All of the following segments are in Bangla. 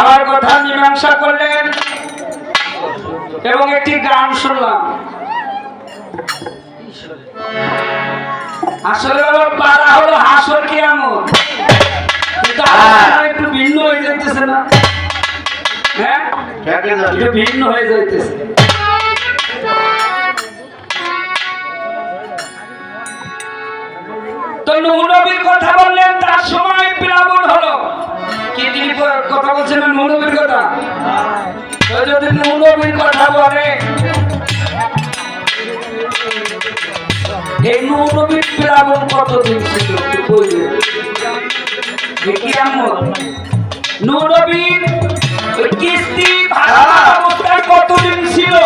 আমার কথা মীমাংসা করলেন এবং একটি গান শুনলাম। আসলে হলো পাড়া হলো হাসর কি এমন আপনারা একটু ভিন্ন হয়ে যাইতেছে না। হ্যাঁ? একটু ভিন্ন হয়ে যাইতেছে। তো নবীর কথা বললেন তার সময় প্লাবন হলো। কি তিনি কথা বলছিলেন নবীর কথা। যদি নবীর কথা বলে। এই নবীর প্লাবন কতদিন ছিল এমন? নবীর ওই কিস্তি ভাড়া কতদিন ছিল?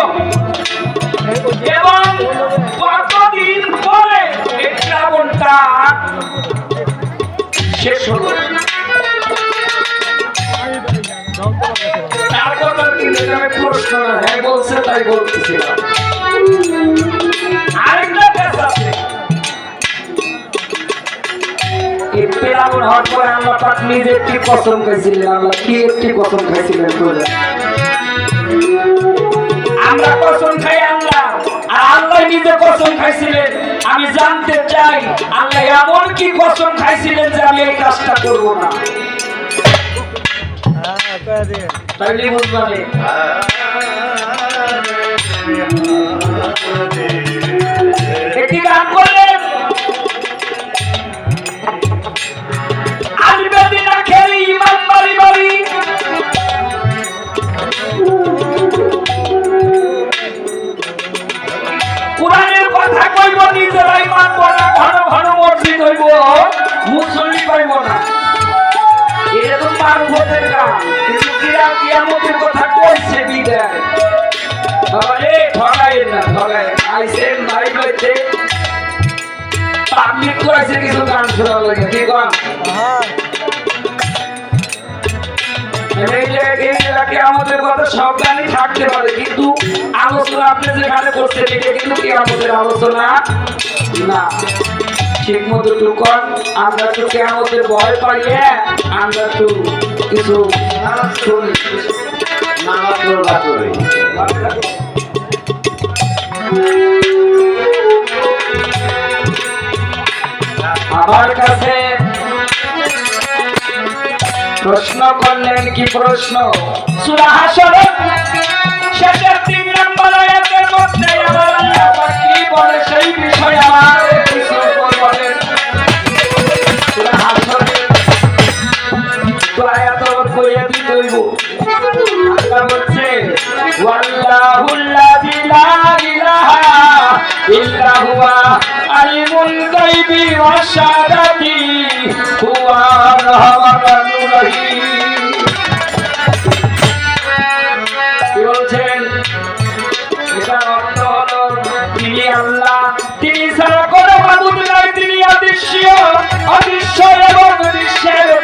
আরেকটা ব্যাস আছে এই হওয়ার পরে আল্লাহ পাক নিজে একটি কসম খাইছিলেন আল্লাহ কি একটি কসম খাইছিলেন আমরা কসম খাই আল্লাহ আর আল্লাহ নিজে কসম খাইছিলেন আমি জানতে চাই আল্লাহ এমন কি কসম খাইছিলেন যে আমি এই কাজটা করব না। তাইলে বুঝবানে একটি গান করলেন আমাদের আলোচনা না। ঠিক মতো টুকন আমরা তো কেমতের ভয় পাইয়ে আমরা তো কিছু আমার কাছে প্রশ্ন করলেন কি প্রশ্ন? সূরা হাসর শেষের আয়াতের মধ্যে আমার আল্লাহ কি বলে সেই বিষয়ে আমার কিছু বলেন আয়াত কইয়া দিতে হইব আল্লাহ বলছে ওয়াল্লাহুল্লাযী লা ইলাহা ইল্লা হুয়া আলিমুল গায়বি ওয়াশ শাহাদাতি হুয়া রহমানুর রহিম।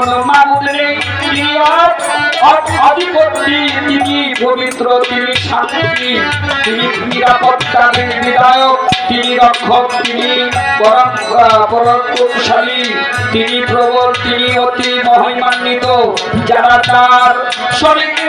কোনো তিনি পবিত্র, তিনি শান্তি, তিনি নিরাপত্তা, তিনি রক্ষক, তিনি পরাক্রমশালী তিনি প্রবল, তিনি অতি মহিমান্বিত। যারা তার শরীরে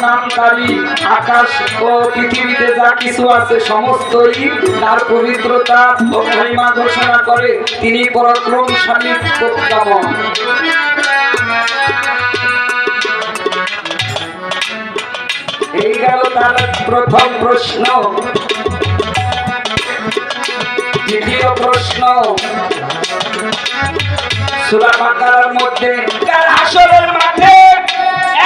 নামকারী আকাশ ও পৃথিবীতে যা কিছু আছে সমস্তই তার ঘোষণা করে। তিনি পরাক্রমশালী এই গেল তার প্রথম প্রশ্ন। দ্বিতীয় প্রশ্ন। সূরা মধ্যে হাসরের মাঠে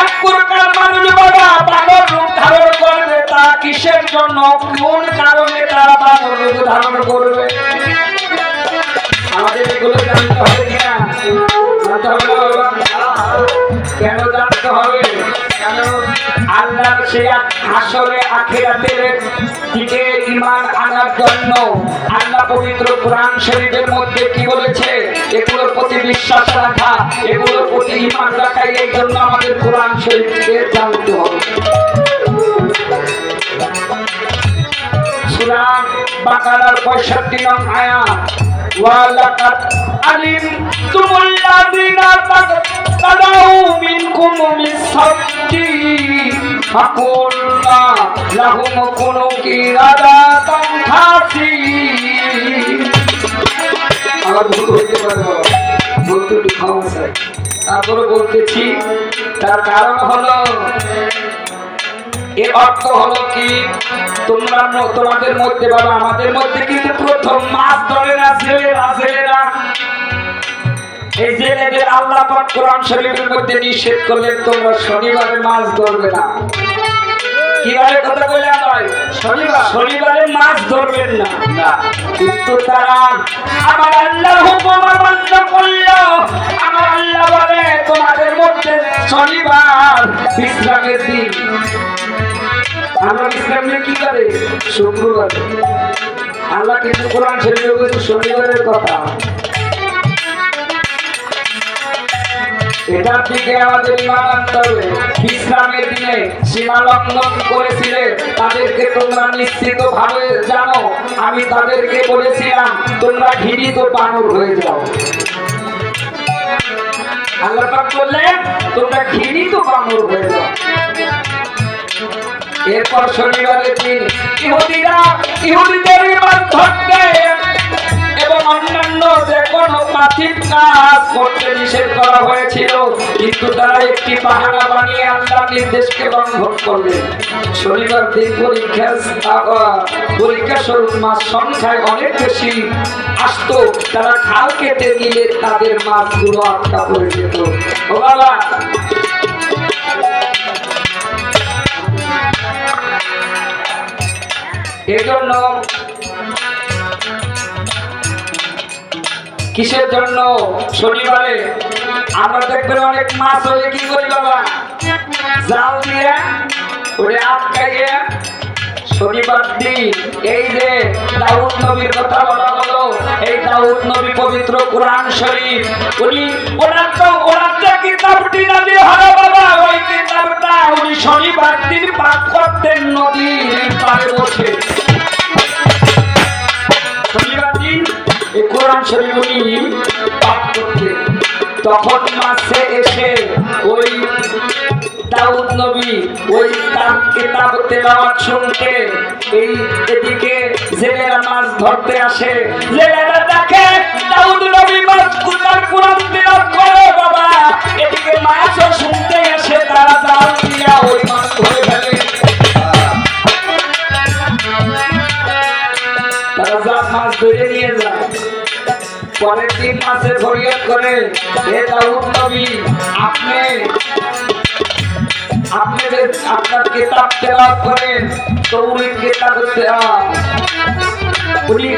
এক প্রকার মানুষ বাবা বানর রূপ ধারণ করবে, তা কিসের জন্য? কোন কারণে তারা বানর রূপ ধারণ করবে? আমাদের এগুলো জানতে হবে কিনা জানতে হবে সে আসলে আখেরাতের দিকে ইমান আনার জন্য আল্লাহ পবিত্র কোরআন শরীফের মধ্যে কি বলেছে? এগুলোর প্রতি বিশ্বাস রাখা, এগুলোর প্রতি ইমান রাখা, এই জন্য আমাদের কোরআন শরীফকে জানতে হবে। সূরা বাকারার 65 নং তারপরে বলতেছি তার কারণ হলো এর অর্থ হলো কি? তোমরা তোমাদের মধ্যে বাবা আমাদের মধ্যে কিন্তু প্রথম মাছ ধরে না ছেলেরা ছেলেরা এই জেলেদের আল্লাহ পাক কোরআন শরীফের মধ্যে নিষেধ করলেন তোমরা শনিবারে মাছ ধরবে না। কীভাবে কথা বলে নয় শনিবার। শনিবারে মাছ ধরবেন না। না। কিন্তু তারা আমার আল্লাহ হুকুম অমান্য করল। আমার আল্লাহ বলে তোমাদের মধ্যে শনিবার বিশ্রামের দিন। আমরা ইসলাম কি করে? শুক্রবার আল্লাহ কিন্তু কোরআন বলেছে শনিবারের কথা। এটার দিকে আমাদের ইমান আনতে বিশ্রামের দিনে সীমা লঙ্ঘন করেছিলে, তাদেরকে তোমরা নিশ্চিত ভাবে জানো। আমি তাদেরকে বলেছিলাম, তোমরা ঘৃণিত বানর হয়ে যাও। আল্লাহ বললেন, তোমরা ঘৃণিত বানর হয়ে যাও। এরপর শনিবারের দিন ইহুদিরা ইহুদিদের ধরতে এবং অন্যান্য যে কোনো পাথিক কাজ করতে নিষেধ করা হয়েছিল, কিন্তু তারা একটি বাহানা বানিয়ে আল্লাহ নির্দেশকে লঙ্ঘন করলেন শনিবার দিন পরীক্ষা পরীক্ষা স্বরূপ মাছ সংখ্যায় অনেক বেশি আসতো, তারা খাল কেটে নিলে তাদের মাছগুলো আটকা পড়ে যেত। ও বাবা এজন্য কিসের জন্য শনিবারে আমরা দেখবেন অনেক মাছ হলে কি করি বাবা? জাল দিয়ে ওরে আটকাইয়ে শনিবার এই যে কথা বলা হলো, এই পবিত্র কোরআন শরীফ, উনি ওনার তো ওনার যে ওই শনিবার দিন পাঠ করতেন নদীর কোরআন শরীফ উনি তখন মাসে এসে ওই দাউদ নবী ওই তার তেলাওয়াত শুনতে এই এদিকে জেলেরা মাছ ধরতে আসে। জেলেরা দেখে, দাউদ নবী মাছ কুতার কোরআন তেলাওয়াত করে বাবা? এদিকে মাছও শুনতে এসে তারা জাল দিয়া ওই মাছ ধরে ফেলে। তারা যা মাছ ধরে নিয়ে যায়, পরের দিন মাসে ফরিয়াদ করে হে দাউদ নবী, আপনি আপনি যে আপনার কিতাব তেলাওয়াত করেন তৌরিত কিতাব উনি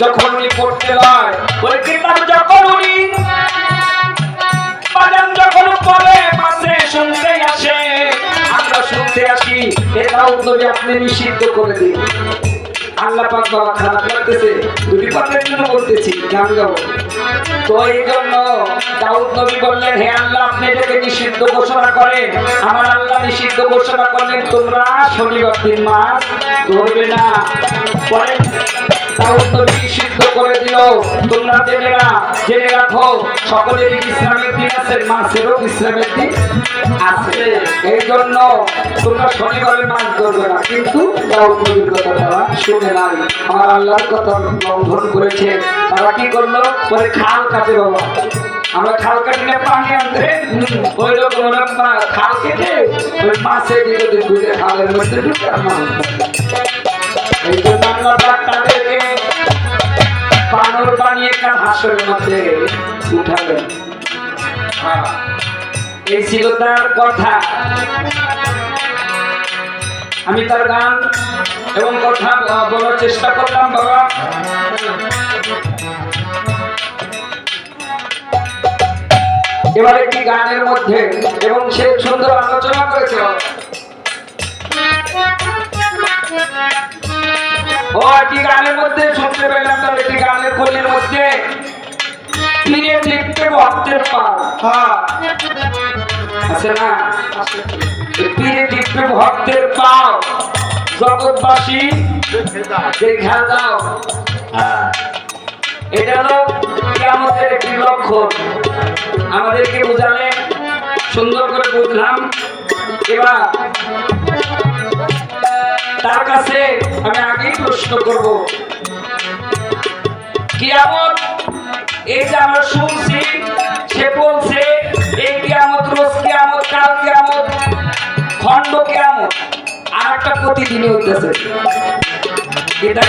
যখন উনি পড়তে হয়, ওই কিতাব যখন উনি বাজান যখন পড়ে মাসে শুনতে আসে। আমরা শুনতে আসি এটাও নবী আপনি নিষিদ্ধ করে দিন। আল্লাহ পাক বাবা খারাপ লাগতেছে দুটি কথার জন্য বলতেছি, গান গাবো তো এই জন্য দাউদ নবী বললেন, হে আল্লাহ, আপনি এটাকে নিষিদ্ধ ঘোষণা করেন। আমার আল্লাহ নিষিদ্ধ ঘোষণা করলেন, তোমরা শনিবার দিন মাস ধরবে না। পরে তোমরা জেনে না, জেনে রাখো সকলেরই বিশ্রামের দিন এই জন্য তোমরা শনিবারে মাছ ধরবে না তারা আমার আল্লাহর কথা করেছে। তারা কি করল? পরে খাল কাটে বাবা। আমরা খাল কাটিলে পানি আনতে। খাল কেটে ওই মাছের খালের মধ্যে। এই জন্য মধ্যে। এই ছিল তার কথা আমি তার গান এবং কথা বলার চেষ্টা করলাম বাবা। এবার একটি গানের মধ্যে? এবং সে সুন্দর আলোচনা করেছে। ও একটি গানের মধ্যে? শুনতে পেলাম তার একটি গানের কলির মধ্যে? ফিরে দেখতে ভক্তের পা হ্যাঁ। আছে না? ফিরে দেখতে ভক্তের পাও জগৎবাসী, দেখা দাও এটা হলো কেমতের একটি লক্ষণ। আমাদেরকে বোঝালে সুন্দর করে বুঝলাম। এবার তার কাছে আমি আগেই প্রশ্ন করব। কিয়ামত, এই যে আমরা শুনছি, সে বলছে, এই কিয়ামত রোজ কিয়ামত, কাল কিয়ামত, খণ্ড কিয়ামত, আর একটা প্রতিদিনই হইতেছে। এটা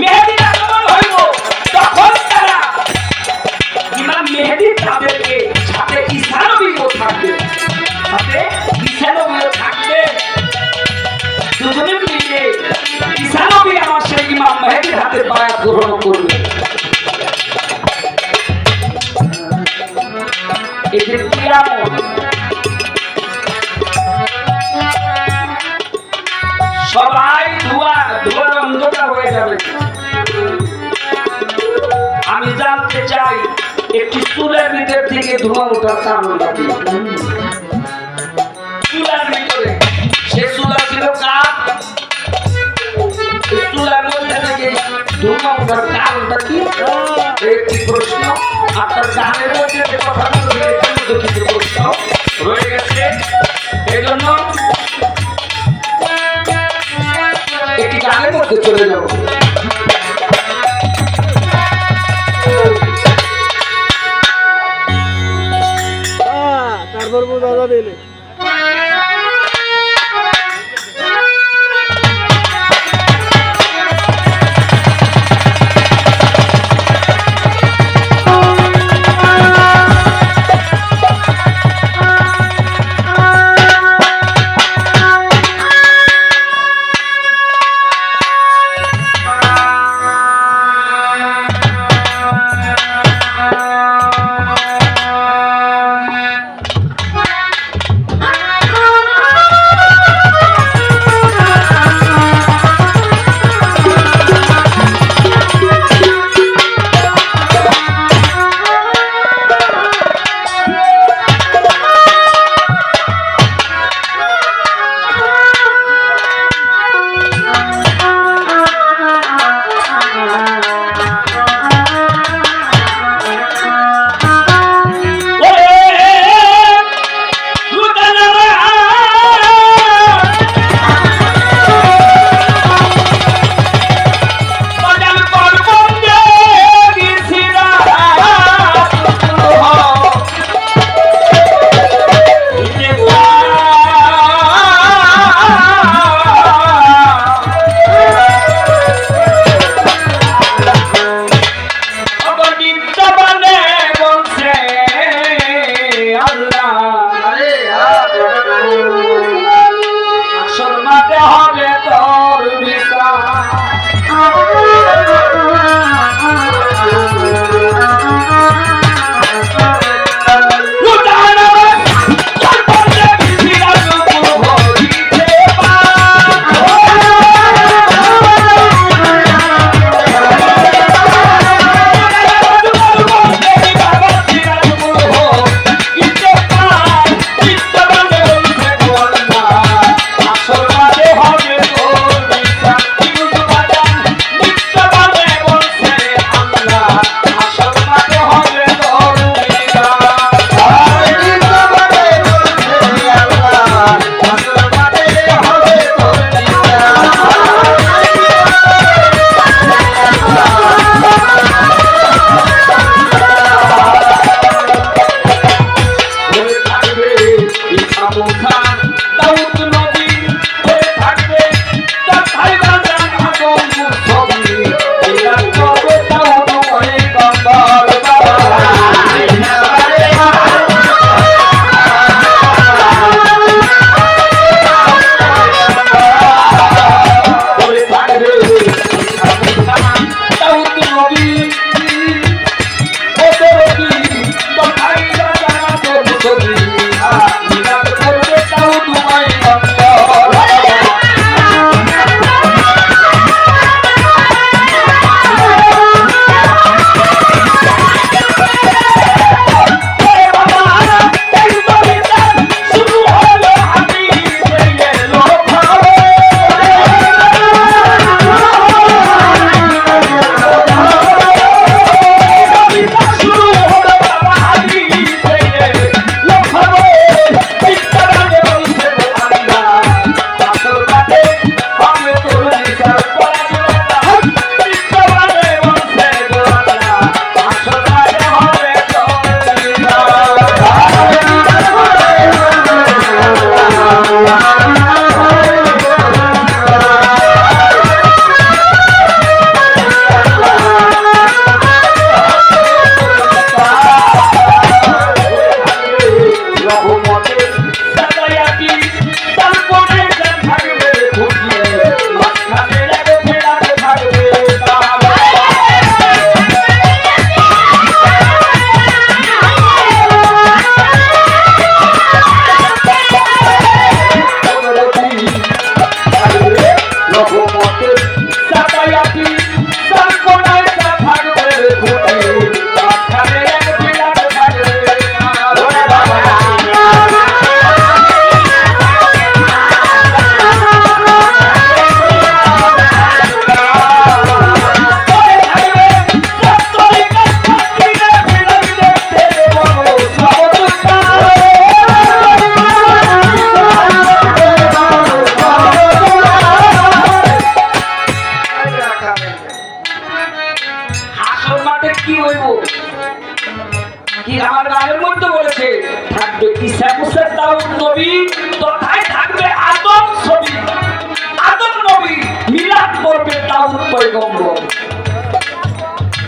মেহেদির থেকে ধোঁয়া ওঠার কারণটা কি চুলার ভিতরে। সে চুলা ছিল কাঠ এই চুলার মধ্যে থেকে ধোঁয়া ওঠার কারণটা কি একটি প্রশ্ন। আপনার গানের মধ্যে যে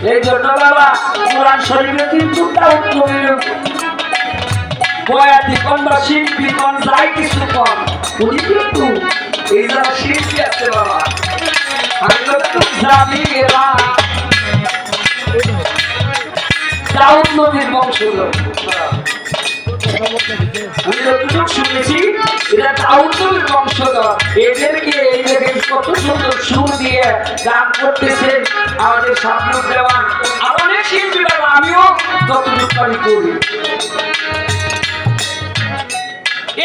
এই জন্য বাবা, কোরআন শরীফে কিন্তু দাউদ নবীর বয়াতি কম বা শিল্পী কম, যাই কিছু কম। উনি কিন্তু এই যারা শিল্পী আছে বাবা। আমি তো জানি এরা বংশধর। আমি যতটুকু শুনেছি এরা দাউদ নবীর বংশধর। এদেরকে এই দেখেন কত সুন্দর সুর দিয়ে গান করতেছে আমাদের স্বপ্ন দেওয়ান। আর অনেক শিল্পী বাবা, আমিও যতটুকু পারি করি।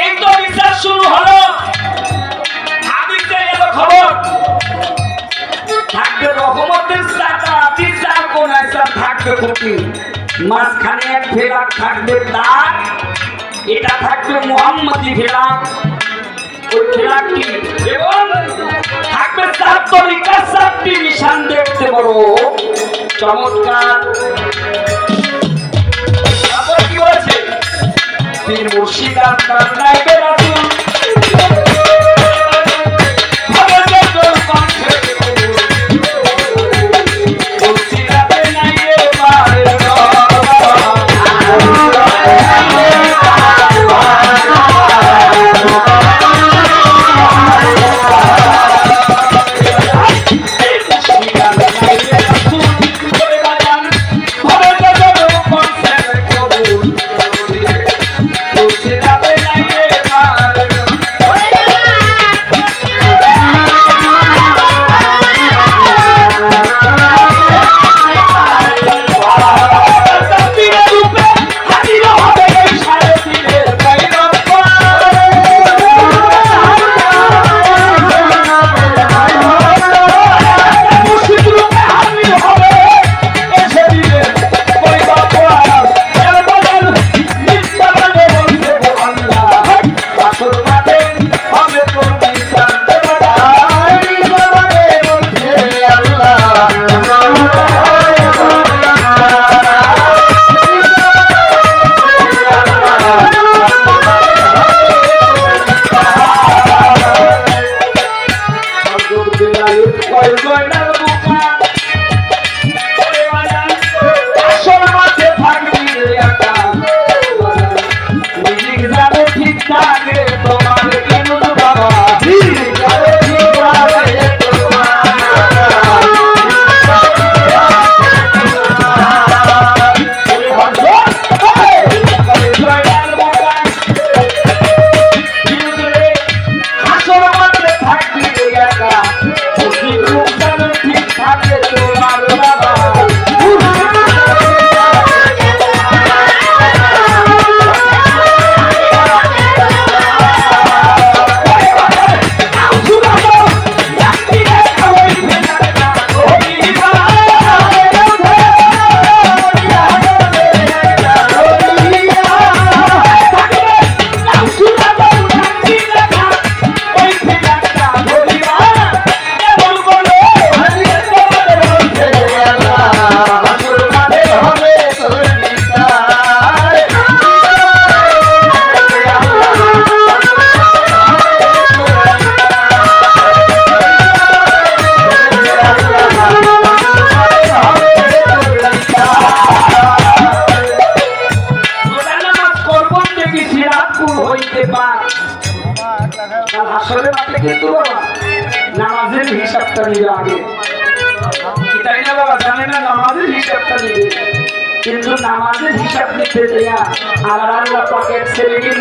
এই তো বিচার শুরু হলো। খবর। থাকবে রহমতের চাকা বিচার কোন থাকবে খুঁটি মাঝখানে এক ফেরাক থাকবে তার, এটা থাকবে মোহাম্মদী ফেরাক ওই ফেরাকটি এবং চারটি নিশান দেখতে চমৎকার। কি বলেছে পীর মুর্শিদ আপনার নাইবে রাসূল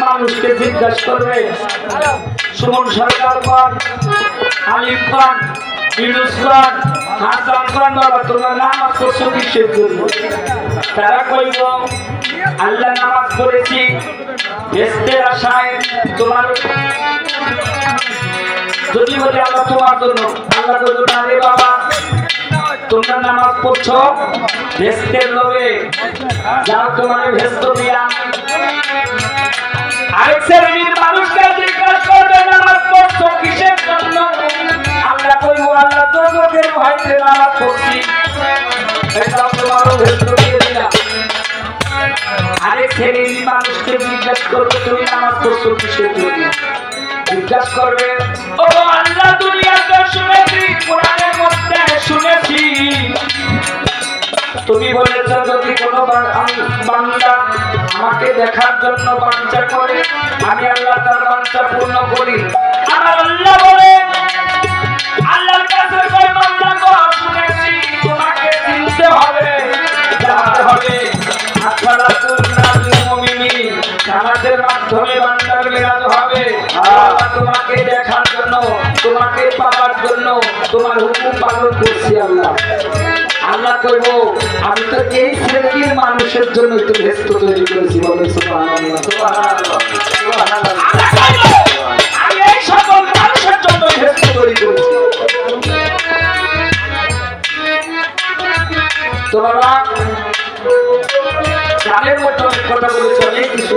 মানুষকে জিজ্ঞাসা করবে। সুমন সরকার খান আলিম খান ইউনুস খান হাসান খান বাবা, তোমরা নামাজ করছ কিসের জন্য? তারা কইব তোমার যদি বলি আল্লাহ তোমার জন্য, আল্লাহ কইব বাবা তোমরা নামাজ পড়ছো? ভেস্তের লোভে। যাও তোমার ভেস্ত দিয়া। আরেক শ্রেণির মানুষকে জিজ্ঞাসা করবে, নামাজ পড়ছো কিসের জন্য? আমরা কইব, আল্লাহ নামাজ পড়ছি। এটাও তোমারও ভেস্ত দিয়ে আরেক শ্রেণির মানুষকে জিজ্ঞাসা করবে, তুমি নামাজ পড়ছো কিসের জন্য? জিজ্ঞাসা করবে, ও আল্লাহ দুনিয়াতে শুনেছি, কোরআনের মধ্যে শুনেছি। তুমি বলেছ, যদি কোনো বান্দা আমাকে দেখার জন্য বাঞ্ছা করে, আমি আল্লাহ তার বাঞ্ছা পূর্ণ করি। আমার আল্লাহ বলে, আল্লাহর নামাজের মাধ্যমে বান্দার মিলাদ তোমাকে দেখার জন্য, তোমাকে পাওয়ার জন্য তোমার হুকুম পালন করছি আল্লাহ। আল্লাহ কইব, আমি তো এই শ্রেণির মানুষের জন্য তো ভেস্ত তৈরি করেছি, বলে আমি মানুষের জন্য ভেস্ত তৈরি করেছি। তো বাবা মতো কথা অনেক কিছু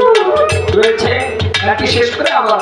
রয়েছে। নাকি শেষ করে আবার